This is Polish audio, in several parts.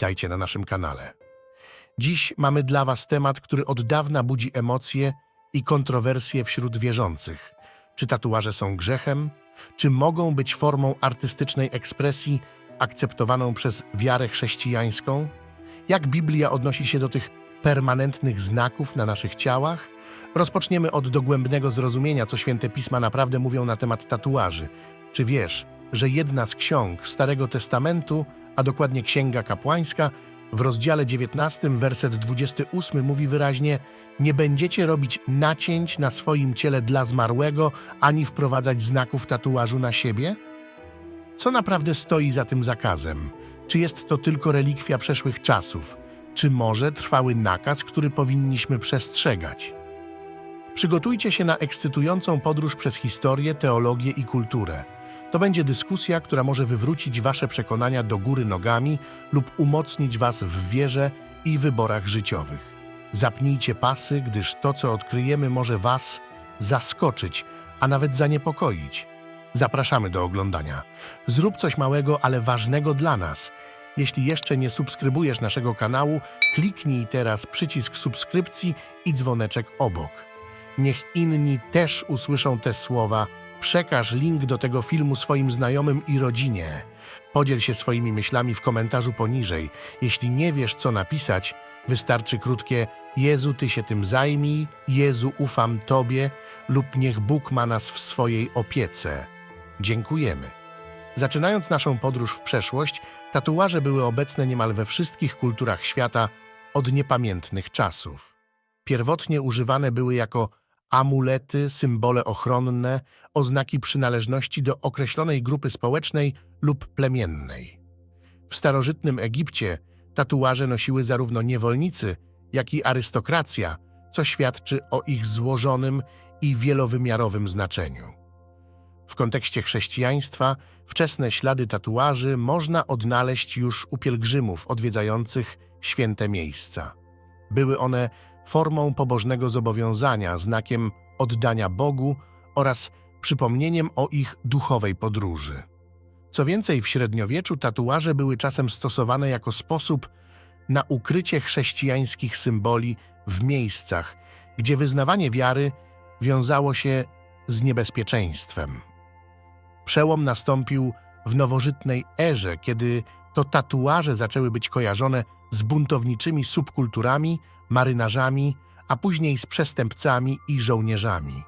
Witajcie na naszym kanale. Dziś mamy dla Was temat, który od dawna budzi emocje i kontrowersje wśród wierzących. Czy tatuaże są grzechem? Czy mogą być formą artystycznej ekspresji akceptowaną przez wiarę chrześcijańską? Jak Biblia odnosi się do tych permanentnych znaków na naszych ciałach? Rozpoczniemy od dogłębnego zrozumienia, co święte pisma naprawdę mówią na temat tatuaży. Czy wiesz, że jedna z ksiąg Starego Testamentu, a dokładnie Księga Kapłańska, w rozdziale 19, werset 28 mówi wyraźnie: Nie będziecie robić nacięć na swoim ciele dla zmarłego, ani wprowadzać znaków tatuażu na siebie? Co naprawdę stoi za tym zakazem? Czy jest to tylko relikwia przeszłych czasów? Czy może trwały nakaz, który powinniśmy przestrzegać? Przygotujcie się na ekscytującą podróż przez historię, teologię i kulturę. To będzie dyskusja, która może wywrócić Wasze przekonania do góry nogami lub umocnić Was w wierze i wyborach życiowych. Zapnijcie pasy, gdyż to, co odkryjemy, może Was zaskoczyć, a nawet zaniepokoić. Zapraszamy do oglądania. Zrób coś małego, ale ważnego dla nas. Jeśli jeszcze nie subskrybujesz naszego kanału, kliknij teraz przycisk subskrypcji i dzwoneczek obok. Niech inni też usłyszą te słowa. Przekaż link do tego filmu swoim znajomym i rodzinie. Podziel się swoimi myślami w komentarzu poniżej. Jeśli nie wiesz, co napisać, wystarczy krótkie Jezu, Ty się tym zajmij, Jezu, ufam Tobie lub niech Bóg ma nas w swojej opiece. Dziękujemy. Zaczynając naszą podróż w przeszłość, tatuaże były obecne niemal we wszystkich kulturach świata od niepamiętnych czasów. Pierwotnie używane były jako amulety, symbole ochronne, oznaki przynależności do określonej grupy społecznej lub plemiennej. W starożytnym Egipcie tatuaże nosiły zarówno niewolnicy, jak i arystokracja, co świadczy o ich złożonym i wielowymiarowym znaczeniu. W kontekście chrześcijaństwa wczesne ślady tatuaży można odnaleźć już u pielgrzymów odwiedzających święte miejsca. Były one formą pobożnego zobowiązania, znakiem oddania Bogu oraz przypomnieniem o ich duchowej podróży. Co więcej, w średniowieczu tatuaże były czasem stosowane jako sposób na ukrycie chrześcijańskich symboli w miejscach, gdzie wyznawanie wiary wiązało się z niebezpieczeństwem. Przełom nastąpił w nowożytnej erze, kiedy to tatuaże zaczęły być kojarzone z buntowniczymi subkulturami, marynarzami, a później z przestępcami i żołnierzami.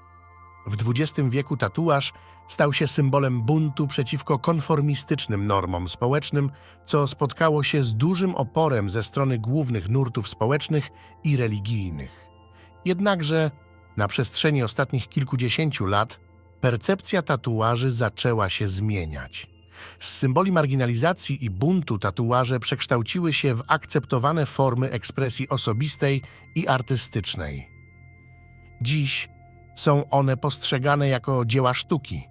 W XX wieku tatuaż stał się symbolem buntu przeciwko konformistycznym normom społecznym, co spotkało się z dużym oporem ze strony głównych nurtów społecznych i religijnych. Jednakże na przestrzeni ostatnich kilkudziesięciu lat percepcja tatuaży zaczęła się zmieniać. Z symboli marginalizacji i buntu tatuaże przekształciły się w akceptowane formy ekspresji osobistej i artystycznej. Dziś są one postrzegane jako dzieła sztuki,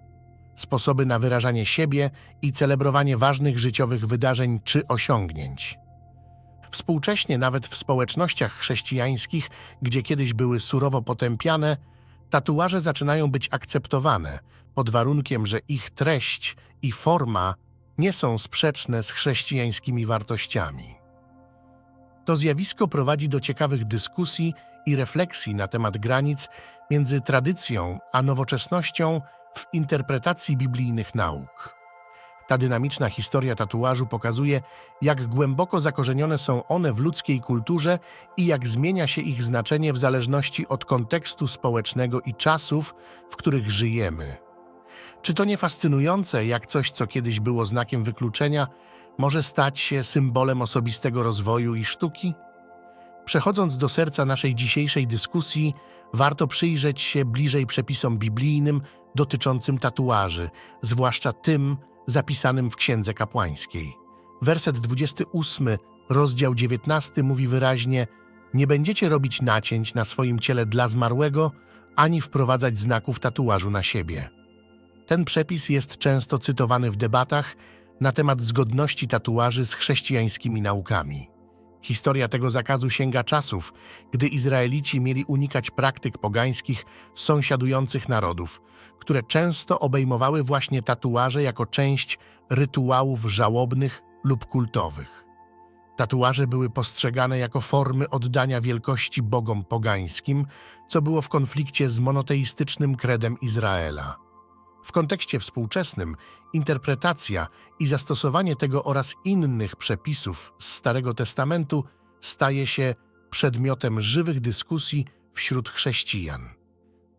sposoby na wyrażanie siebie i celebrowanie ważnych życiowych wydarzeń czy osiągnięć. Współcześnie, nawet w społecznościach chrześcijańskich, gdzie kiedyś były surowo potępiane, tatuaże zaczynają być akceptowane pod warunkiem, że ich treść i forma nie są sprzeczne z chrześcijańskimi wartościami. To zjawisko prowadzi do ciekawych dyskusji i refleksji na temat granic między tradycją a nowoczesnością w interpretacji biblijnych nauk. Ta dynamiczna historia tatuażu pokazuje, jak głęboko zakorzenione są one w ludzkiej kulturze i jak zmienia się ich znaczenie w zależności od kontekstu społecznego i czasów, w których żyjemy. Czy to nie fascynujące, jak coś, co kiedyś było znakiem wykluczenia, może stać się symbolem osobistego rozwoju i sztuki? Przechodząc do serca naszej dzisiejszej dyskusji, warto przyjrzeć się bliżej przepisom biblijnym dotyczącym tatuaży, zwłaszcza tym zapisanym w Księdze Kapłańskiej. Werset 28, rozdział 19 mówi wyraźnie: Nie będziecie robić nacięć na swoim ciele dla zmarłego, ani wprowadzać znaków tatuażu na siebie. Ten przepis jest często cytowany w debatach na temat zgodności tatuaży z chrześcijańskimi naukami. Historia tego zakazu sięga czasów, gdy Izraelici mieli unikać praktyk pogańskich sąsiadujących narodów, które często obejmowały właśnie tatuaże jako część rytuałów żałobnych lub kultowych. Tatuaże były postrzegane jako formy oddania wielkości bogom pogańskim, co było w konflikcie z monoteistycznym kredem Izraela. W kontekście współczesnym interpretacja i zastosowanie tego oraz innych przepisów z Starego Testamentu staje się przedmiotem żywych dyskusji wśród chrześcijan.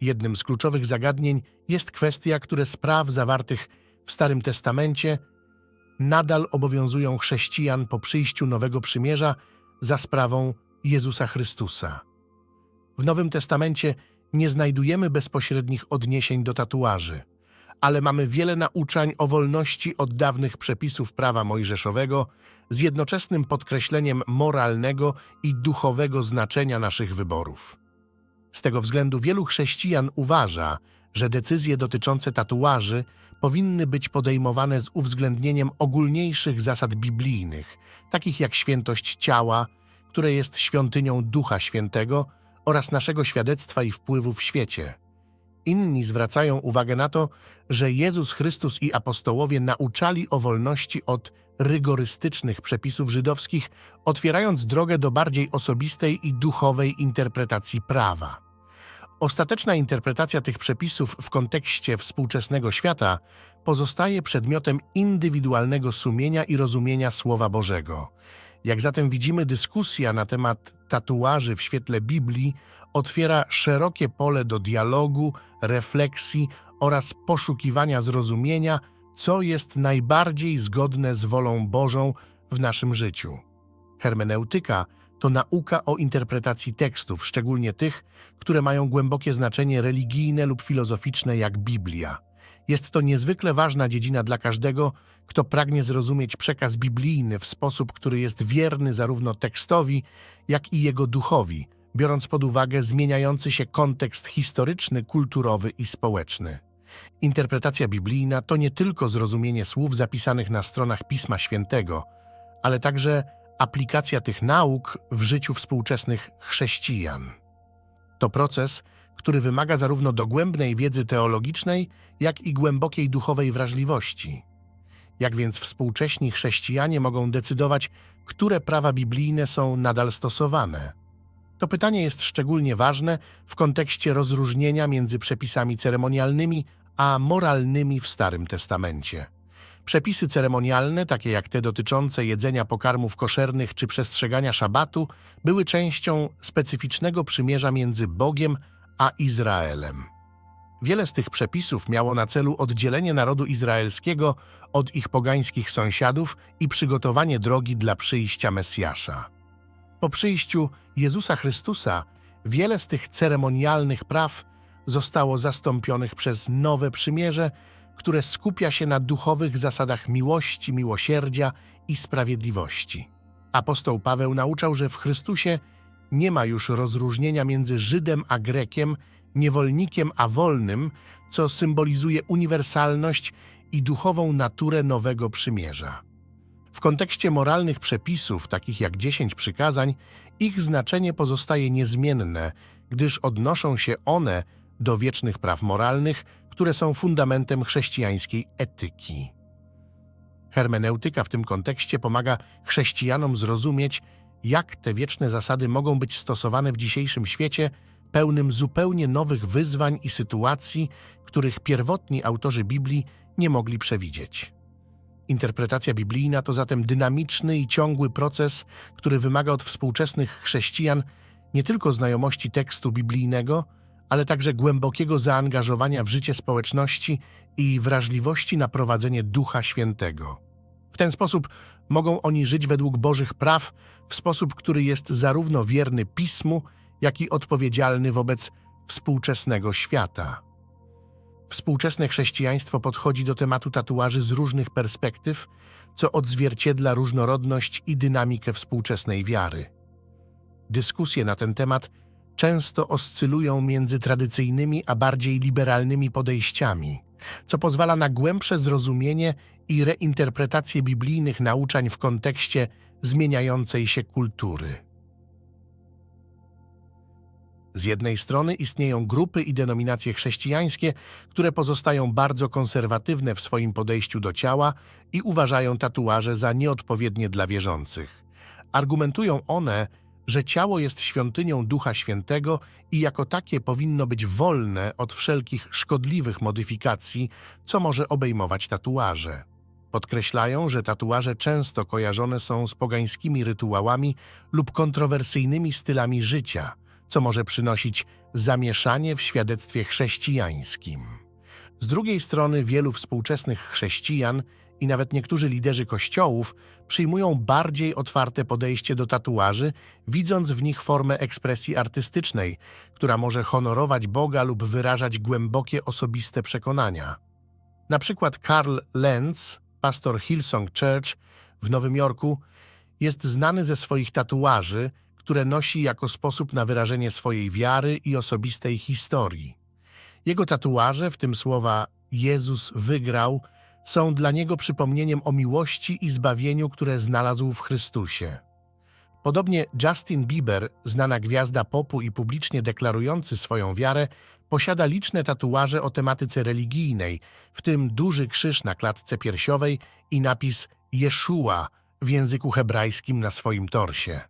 Jednym z kluczowych zagadnień jest kwestia, które z praw zawartych w Starym Testamencie nadal obowiązują chrześcijan po przyjściu Nowego Przymierza za sprawą Jezusa Chrystusa. W Nowym Testamencie nie znajdujemy bezpośrednich odniesień do tatuaży, ale mamy wiele nauczań o wolności od dawnych przepisów prawa mojżeszowego z jednoczesnym podkreśleniem moralnego i duchowego znaczenia naszych wyborów. Z tego względu wielu chrześcijan uważa, że decyzje dotyczące tatuaży powinny być podejmowane z uwzględnieniem ogólniejszych zasad biblijnych, takich jak świętość ciała, które jest świątynią Ducha Świętego oraz naszego świadectwa i wpływu w świecie. Inni zwracają uwagę na to, że Jezus Chrystus i apostołowie nauczali o wolności od rygorystycznych przepisów żydowskich, otwierając drogę do bardziej osobistej i duchowej interpretacji prawa. Ostateczna interpretacja tych przepisów w kontekście współczesnego świata pozostaje przedmiotem indywidualnego sumienia i rozumienia Słowa Bożego. Jak zatem widzimy, dyskusja na temat tatuaży w świetle Biblii otwiera szerokie pole do dialogu, refleksji oraz poszukiwania zrozumienia, co jest najbardziej zgodne z wolą Bożą w naszym życiu. Hermeneutyka to nauka o interpretacji tekstów, szczególnie tych, które mają głębokie znaczenie religijne lub filozoficzne, jak Biblia. Jest to niezwykle ważna dziedzina dla każdego, kto pragnie zrozumieć przekaz biblijny w sposób, który jest wierny zarówno tekstowi, jak i jego duchowi, biorąc pod uwagę zmieniający się kontekst historyczny, kulturowy i społeczny. Interpretacja biblijna to nie tylko zrozumienie słów zapisanych na stronach Pisma Świętego, ale także aplikacja tych nauk w życiu współczesnych chrześcijan. To proces, który wymaga zarówno dogłębnej wiedzy teologicznej, jak i głębokiej duchowej wrażliwości. Jak więc współcześni chrześcijanie mogą decydować, które prawa biblijne są nadal stosowane? To pytanie jest szczególnie ważne w kontekście rozróżnienia między przepisami ceremonialnymi a moralnymi w Starym Testamencie. Przepisy ceremonialne, takie jak te dotyczące jedzenia pokarmów koszernych czy przestrzegania szabatu, były częścią specyficznego przymierza między Bogiem a Izraelem. Wiele z tych przepisów miało na celu oddzielenie narodu izraelskiego od ich pogańskich sąsiadów i przygotowanie drogi dla przyjścia Mesjasza. Po przyjściu Jezusa Chrystusa wiele z tych ceremonialnych praw zostało zastąpionych przez nowe przymierze, które skupia się na duchowych zasadach miłości, miłosierdzia i sprawiedliwości. Apostoł Paweł nauczał, że w Chrystusie nie ma już rozróżnienia między Żydem a Grekiem, niewolnikiem a wolnym, co symbolizuje uniwersalność i duchową naturę nowego przymierza. W kontekście moralnych przepisów, takich jak dziesięć przykazań, ich znaczenie pozostaje niezmienne, gdyż odnoszą się one do wiecznych praw moralnych, które są fundamentem chrześcijańskiej etyki. Hermeneutyka w tym kontekście pomaga chrześcijanom zrozumieć, jak te wieczne zasady mogą być stosowane w dzisiejszym świecie, pełnym zupełnie nowych wyzwań i sytuacji, których pierwotni autorzy Biblii nie mogli przewidzieć. Interpretacja biblijna to zatem dynamiczny i ciągły proces, który wymaga od współczesnych chrześcijan nie tylko znajomości tekstu biblijnego, ale także głębokiego zaangażowania w życie społeczności i wrażliwości na prowadzenie Ducha Świętego. W ten sposób mogą oni żyć według Bożych praw w sposób, który jest zarówno wierny Pismu, jak i odpowiedzialny wobec współczesnego świata. Współczesne chrześcijaństwo podchodzi do tematu tatuaży z różnych perspektyw, co odzwierciedla różnorodność i dynamikę współczesnej wiary. Dyskusje na ten temat często oscylują między tradycyjnymi a bardziej liberalnymi podejściami, co pozwala na głębsze zrozumienie i reinterpretację biblijnych nauczań w kontekście zmieniającej się kultury. Z jednej strony istnieją grupy i denominacje chrześcijańskie, które pozostają bardzo konserwatywne w swoim podejściu do ciała i uważają tatuaże za nieodpowiednie dla wierzących Argumentują one, że ciało jest świątynią Ducha Świętego i jako takie powinno być wolne od wszelkich szkodliwych modyfikacji, co może obejmować tatuaże. Podkreślają, że tatuaże często kojarzone są z pogańskimi rytuałami lub kontrowersyjnymi stylami życia, co może przynosić zamieszanie w świadectwie chrześcijańskim. Z drugiej strony wielu współczesnych chrześcijan i nawet niektórzy liderzy kościołów przyjmują bardziej otwarte podejście do tatuaży, widząc w nich formę ekspresji artystycznej, która może honorować Boga lub wyrażać głębokie osobiste przekonania. Na przykład Karl Lenz, pastor Hillsong Church w Nowym Jorku, jest znany ze swoich tatuaży, które nosi jako sposób na wyrażenie swojej wiary i osobistej historii. Jego tatuaże, w tym słowa Jezus wygrał, są dla niego przypomnieniem o miłości i zbawieniu, które znalazł w Chrystusie. Podobnie Justin Bieber, znana gwiazda popu i publicznie deklarujący swoją wiarę, posiada liczne tatuaże o tematyce religijnej, w tym duży krzyż na klatce piersiowej i napis Jeszua w języku hebrajskim na swoim torsie.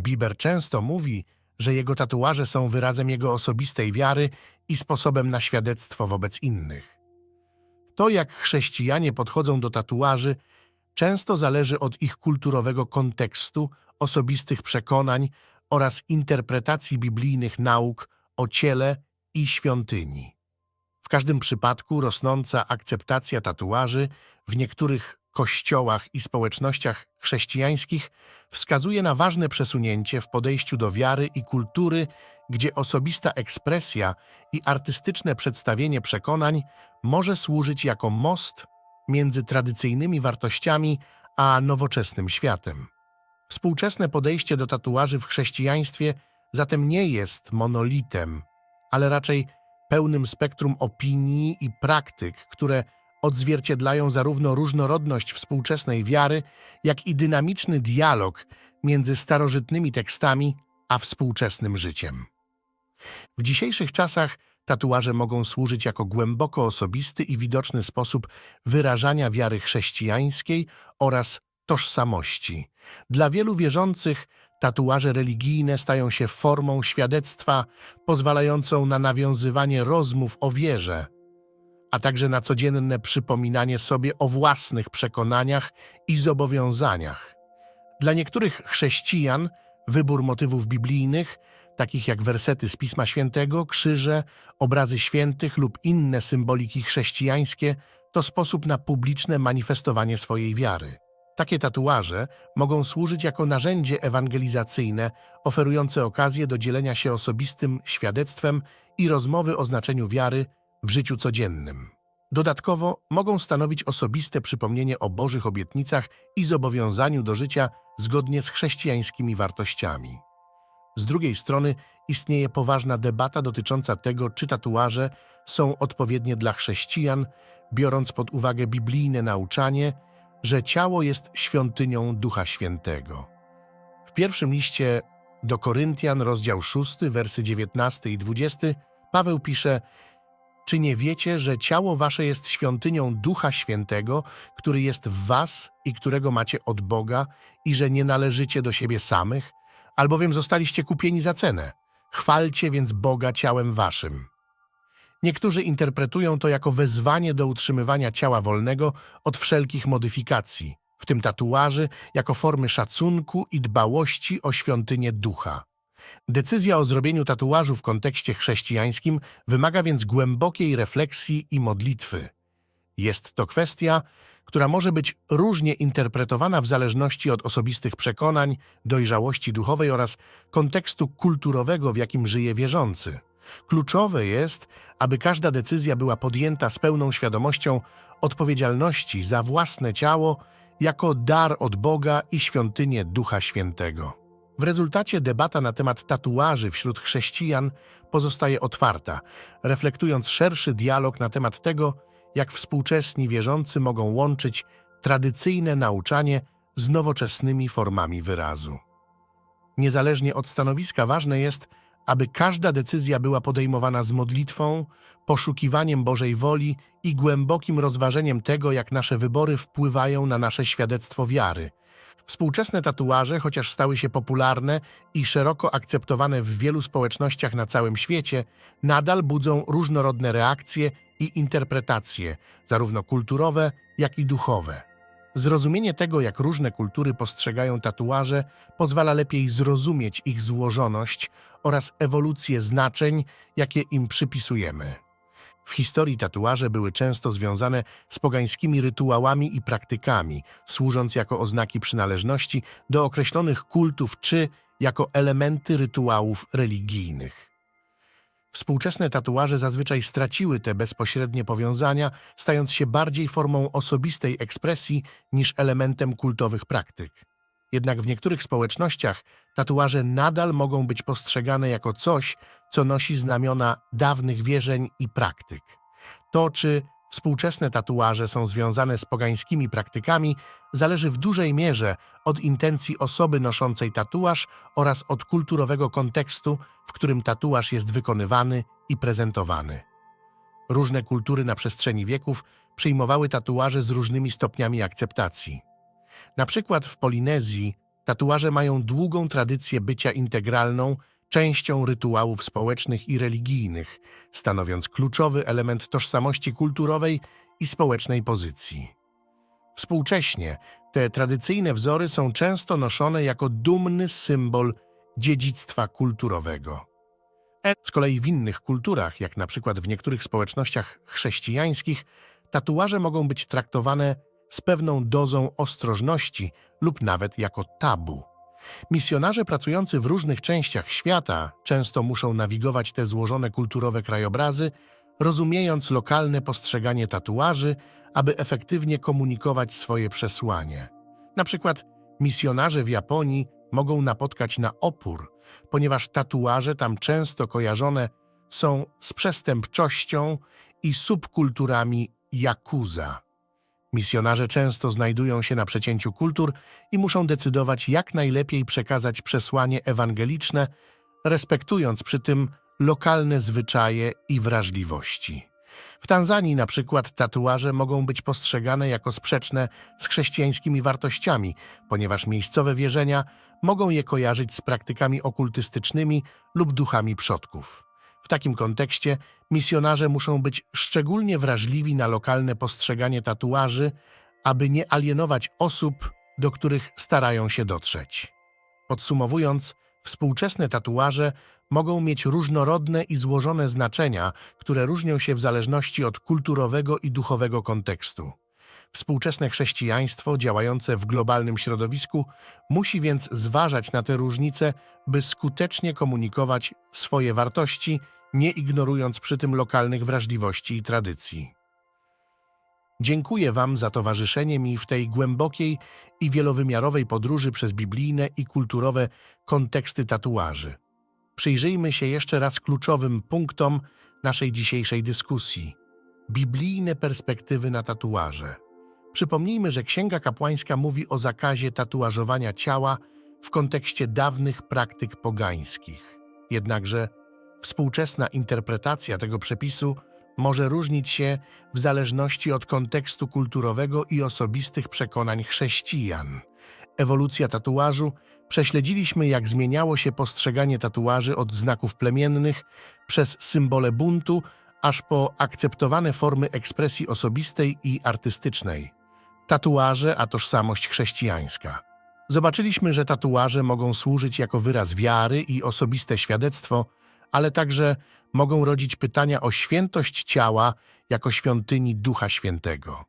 Bieber często mówi, że jego tatuaże są wyrazem jego osobistej wiary i sposobem na świadectwo wobec innych. To, jak chrześcijanie podchodzą do tatuaży, często zależy od ich kulturowego kontekstu, osobistych przekonań oraz interpretacji biblijnych nauk o ciele i świątyni. W każdym przypadku rosnąca akceptacja tatuaży w niektórych kościołach i społecznościach chrześcijańskich wskazuje na ważne przesunięcie w podejściu do wiary i kultury, gdzie osobista ekspresja i artystyczne przedstawienie przekonań może służyć jako most między tradycyjnymi wartościami a nowoczesnym światem. Współczesne podejście do tatuaży w chrześcijaństwie zatem nie jest monolitem, ale raczej pełnym spektrum opinii i praktyk, które odzwierciedlają zarówno różnorodność współczesnej wiary, jak i dynamiczny dialog między starożytnymi tekstami a współczesnym życiem. W dzisiejszych czasach tatuaże mogą służyć jako głęboko osobisty i widoczny sposób wyrażania wiary chrześcijańskiej oraz tożsamości. Dla wielu wierzących tatuaże religijne stają się formą świadectwa pozwalającą na nawiązywanie rozmów o wierze, a także na codzienne przypominanie sobie o własnych przekonaniach i zobowiązaniach. Dla niektórych chrześcijan wybór motywów biblijnych, takich jak wersety z Pisma Świętego, krzyże, obrazy świętych lub inne symboliki chrześcijańskie, to sposób na publiczne manifestowanie swojej wiary. Takie tatuaże mogą służyć jako narzędzie ewangelizacyjne, oferujące okazję do dzielenia się osobistym świadectwem i rozmowy o znaczeniu wiary w życiu codziennym. Dodatkowo mogą stanowić osobiste przypomnienie o Bożych obietnicach i zobowiązaniu do życia zgodnie z chrześcijańskimi wartościami. Z drugiej strony istnieje poważna debata dotycząca tego, czy tatuaże są odpowiednie dla chrześcijan, biorąc pod uwagę biblijne nauczanie, że ciało jest świątynią Ducha Świętego. W pierwszym liście do Koryntian, rozdział 6, wersy 19 i 20, Paweł pisze Czy nie wiecie, że ciało wasze jest świątynią Ducha Świętego, który jest w was i którego macie od Boga i że nie należycie do siebie samych? Albowiem zostaliście kupieni za cenę. Chwalcie więc Boga ciałem waszym. Niektórzy interpretują to jako wezwanie do utrzymywania ciała wolnego od wszelkich modyfikacji, w tym tatuaży, jako formy szacunku i dbałości o świątynię ducha. Decyzja o zrobieniu tatuażu w kontekście chrześcijańskim wymaga więc głębokiej refleksji i modlitwy. Jest to kwestia, która może być różnie interpretowana w zależności od osobistych przekonań, dojrzałości duchowej oraz kontekstu kulturowego, w jakim żyje wierzący. Kluczowe jest, aby każda decyzja była podjęta z pełną świadomością odpowiedzialności za własne ciało jako dar od Boga i świątynię Ducha Świętego. W rezultacie debata na temat tatuaży wśród chrześcijan pozostaje otwarta, reflektując szerszy dialog na temat tego, jak współczesni wierzący mogą łączyć tradycyjne nauczanie z nowoczesnymi formami wyrazu. Niezależnie od stanowiska ważne jest, aby każda decyzja była podejmowana z modlitwą, poszukiwaniem Bożej woli i głębokim rozważeniem tego, jak nasze wybory wpływają na nasze świadectwo wiary. Współczesne tatuaże, chociaż stały się popularne i szeroko akceptowane w wielu społecznościach na całym świecie, nadal budzą różnorodne reakcje i interpretacje, zarówno kulturowe, jak i duchowe. Zrozumienie tego, jak różne kultury postrzegają tatuaże, pozwala lepiej zrozumieć ich złożoność oraz ewolucję znaczeń, jakie im przypisujemy. W historii tatuaże były często związane z pogańskimi rytuałami i praktykami, służąc jako oznaki przynależności do określonych kultów czy jako elementy rytuałów religijnych. Współczesne tatuaże zazwyczaj straciły te bezpośrednie powiązania, stając się bardziej formą osobistej ekspresji niż elementem kultowych praktyk. Jednak w niektórych społecznościach tatuaże nadal mogą być postrzegane jako coś, co nosi znamiona dawnych wierzeń i praktyk. To, czy współczesne tatuaże są związane z pogańskimi praktykami, zależy w dużej mierze od intencji osoby noszącej tatuaż oraz od kulturowego kontekstu, w którym tatuaż jest wykonywany i prezentowany. Różne kultury na przestrzeni wieków przyjmowały tatuaże z różnymi stopniami akceptacji. Na przykład w Polinezji tatuaże mają długą tradycję bycia integralną częścią rytuałów społecznych i religijnych, stanowiąc kluczowy element tożsamości kulturowej i społecznej pozycji. Współcześnie te tradycyjne wzory są często noszone jako dumny symbol dziedzictwa kulturowego. Z kolei w innych kulturach, jak na przykład w niektórych społecznościach chrześcijańskich, tatuaże mogą być traktowane z pewną dozą ostrożności lub nawet jako tabu. Misjonarze pracujący w różnych częściach świata często muszą nawigować te złożone kulturowe krajobrazy, rozumiejąc lokalne postrzeganie tatuaży, aby efektywnie komunikować swoje przesłanie. Na przykład misjonarze w Japonii mogą napotkać na opór, ponieważ tatuaże tam często kojarzone są z przestępczością i subkulturami yakuza. Misjonarze często znajdują się na przecięciu kultur i muszą decydować, jak najlepiej przekazać przesłanie ewangeliczne, respektując przy tym lokalne zwyczaje i wrażliwości. W Tanzanii na przykład tatuaże mogą być postrzegane jako sprzeczne z chrześcijańskimi wartościami, ponieważ miejscowe wierzenia mogą je kojarzyć z praktykami okultystycznymi lub duchami przodków. W takim kontekście misjonarze muszą być szczególnie wrażliwi na lokalne postrzeganie tatuaży, aby nie alienować osób, do których starają się dotrzeć. Podsumowując, współczesne tatuaże mogą mieć różnorodne i złożone znaczenia, które różnią się w zależności od kulturowego i duchowego kontekstu. Współczesne chrześcijaństwo działające w globalnym środowisku musi więc zważać na te różnice, by skutecznie komunikować swoje wartości, nie ignorując przy tym lokalnych wrażliwości i tradycji. Dziękuję Wam za towarzyszenie mi w tej głębokiej i wielowymiarowej podróży przez biblijne i kulturowe konteksty tatuaży. Przyjrzyjmy się jeszcze raz kluczowym punktom naszej dzisiejszej dyskusji. Biblijne perspektywy na tatuaże. Przypomnijmy, że Księga Kapłańska mówi o zakazie tatuażowania ciała w kontekście dawnych praktyk pogańskich. Jednakże współczesna interpretacja tego przepisu może różnić się w zależności od kontekstu kulturowego i osobistych przekonań chrześcijan. Ewolucja tatuażu prześledziliśmy, jak zmieniało się postrzeganie tatuaży od znaków plemiennych przez symbole buntu, aż po akceptowane formy ekspresji osobistej i artystycznej. Tatuaże a tożsamość chrześcijańska. Zobaczyliśmy, że tatuaże mogą służyć jako wyraz wiary i osobiste świadectwo, ale także mogą rodzić pytania o świętość ciała jako świątyni Ducha Świętego.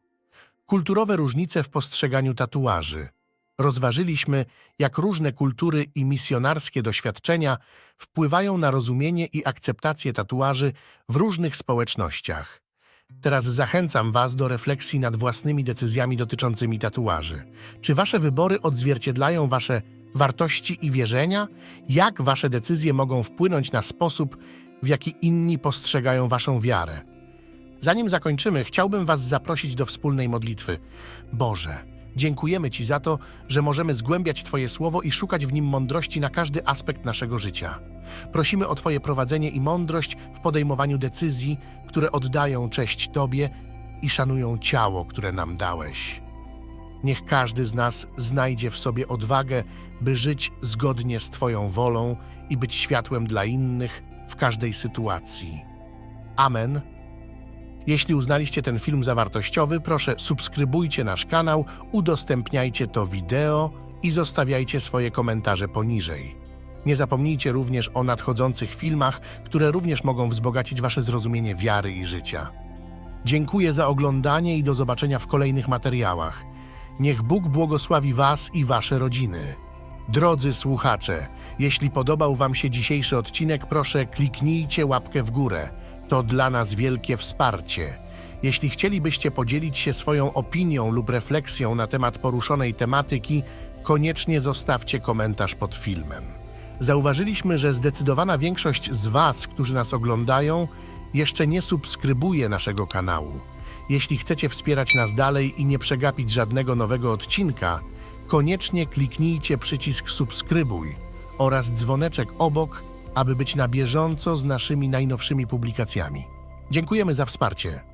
Kulturowe różnice w postrzeganiu tatuaży. Rozważyliśmy, jak różne kultury i misjonarskie doświadczenia wpływają na rozumienie i akceptację tatuaży w różnych społecznościach. Teraz zachęcam Was do refleksji nad własnymi decyzjami dotyczącymi tatuaży. Czy Wasze wybory odzwierciedlają Wasze wartości i wierzenia? Jak Wasze decyzje mogą wpłynąć na sposób, w jaki inni postrzegają Waszą wiarę? Zanim zakończymy, chciałbym Was zaprosić do wspólnej modlitwy. Boże, dziękujemy Ci za to, że możemy zgłębiać Twoje słowo i szukać w nim mądrości na każdy aspekt naszego życia. Prosimy o Twoje prowadzenie i mądrość w podejmowaniu decyzji, które oddają cześć Tobie i szanują ciało, które nam dałeś. Niech każdy z nas znajdzie w sobie odwagę, by żyć zgodnie z Twoją wolą i być światłem dla innych w każdej sytuacji. Amen. Jeśli uznaliście ten film za wartościowy, proszę subskrybujcie nasz kanał, udostępniajcie to wideo i zostawiajcie swoje komentarze poniżej. Nie zapomnijcie również o nadchodzących filmach, które również mogą wzbogacić Wasze zrozumienie wiary i życia. Dziękuję za oglądanie i do zobaczenia w kolejnych materiałach. Niech Bóg błogosławi Was i Wasze rodziny. Drodzy słuchacze, jeśli podobał Wam się dzisiejszy odcinek, proszę kliknijcie łapkę w górę. To dla nas wielkie wsparcie. Jeśli chcielibyście podzielić się swoją opinią lub refleksją na temat poruszonej tematyki, koniecznie zostawcie komentarz pod filmem. Zauważyliśmy, że zdecydowana większość z Was, którzy nas oglądają, jeszcze nie subskrybuje naszego kanału. Jeśli chcecie wspierać nas dalej i nie przegapić żadnego nowego odcinka, koniecznie kliknijcie przycisk subskrybuj oraz dzwoneczek obok, aby być na bieżąco z naszymi najnowszymi publikacjami. Dziękujemy za wsparcie.